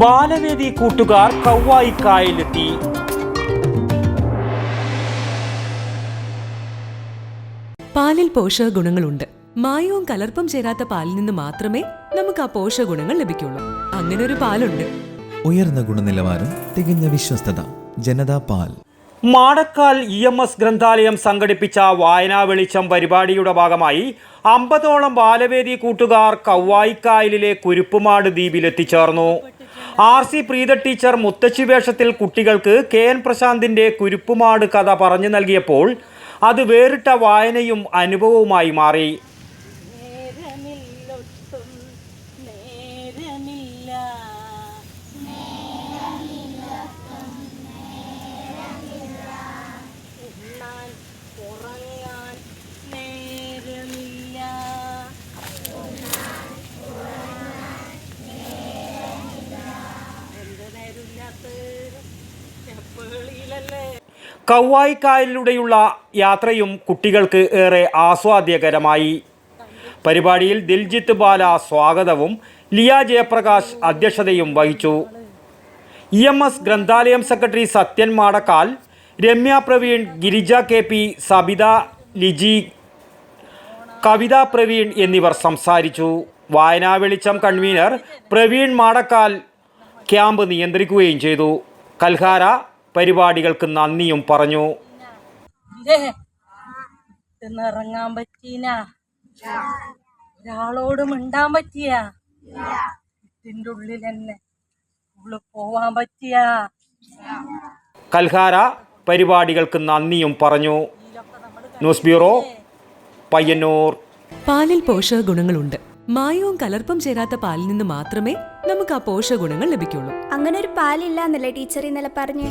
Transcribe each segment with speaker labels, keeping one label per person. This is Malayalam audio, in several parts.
Speaker 1: ബാലവേദി കൂട്ടുകാർ കവ്വായിക്കായലെത്തി
Speaker 2: പാലിൽ പോഷകഗുണങ്ങളുണ്ട് മായവും കലർപ്പും ചേരാത്ത പാലിൽ നിന്ന് മാത്രമേ നമുക്ക് ആ പോഷകഗുണങ്ങൾ ലഭിക്കുള്ളൂ. അങ്ങനെ ഒരു പാലുണ്ട്.
Speaker 3: ഉയർന്ന ഗുണനിലവാരം തികഞ്ഞ വിശ്വസ്തത ജനതാ പാൽ.
Speaker 1: മാടക്കാൽ ഇ എം എസ് ഗ്രന്ഥാലയം സംഘടിപ്പിച്ച വായനാ വെളിച്ചം പരിപാടിയുടെ ഭാഗമായി അമ്പതോളം ബാലവേദി കൂട്ടുകാർ കവ്വായിക്കായലിലെ കുരുപ്പുമാട് ദ്വീപിൽ എത്തിച്ചേർന്നു ആർ സി പ്രീത ടീച്ചർ മുത്തശ്ശി വേഷത്തിൽ കുട്ടികൾക്ക് കെ എൻ പ്രശാന്തിന്റെ കുരുപ്പുമാട് കഥ പറഞ്ഞു നൽകിയപ്പോൾ അത് വേറിട്ട വായനയും അനുഭവവുമായി മാറി. കൗവായിക്കായലിലൂടെയുള്ള യാത്രയും കുട്ടികൾക്ക് ഏറെ ആസ്വാദ്യകരമായി. പരിപാടിയിൽ ദിൽജിത്ത് ബാല സ്വാഗതവും ലിയ ജയപ്രകാശ് അധ്യക്ഷതയും വഹിച്ചു. E M S ഗ്രന്ഥാലയം secretary Sathyan Madakkal Ramya Praveen Girija K P Sabitha Liji Kavitha Praveen എന്നിവർ സംസാരിച്ചു. വായനാ വെളിച്ചം കൺവീനർ പ്രവീൺ മാടക്കാൽ ക്യാമ്പ് നിയന്ത്രിക്കുകയും ചെയ്തു. കൽഹാര പരിപാടികൾക്ക് നന്ദിയും പറഞ്ഞു.
Speaker 4: ഇറങ്ങാൻ പറ്റീന? ഒരാളോട് മിണ്ടാൻ പറ്റിയ? ഇതിന്റെ ഉള്ളിൽ തന്നെ ഉള്ളിൽ പോവാൻ പറ്റിയ?
Speaker 1: കൽഹാര പരിപാടികൾക്ക് നന്ദിയും പറഞ്ഞു. News bureau Payyanur.
Speaker 2: പാലിൽ പോഷക ഗുണങ്ങളുണ്ട്. മായവും കലർപ്പും ചേരാത്ത പാലിൽ നിന്ന് മാത്രമേ നമുക്ക് ആ പോഷക ഗുണങ്ങൾ ലഭിക്കുള്ളൂ.
Speaker 5: അങ്ങനെ ഒരു പാലില്ല എന്നല്ലേ ടീച്ചർ ഇന്നലെ പറഞ്ഞേ?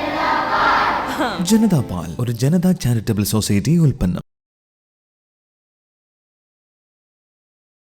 Speaker 3: ജനതാ പാൽ ഒരു ജനതാ ചാരിറ്റബിൾ സൊസൈറ്റി ഉൽപ്പന്നം.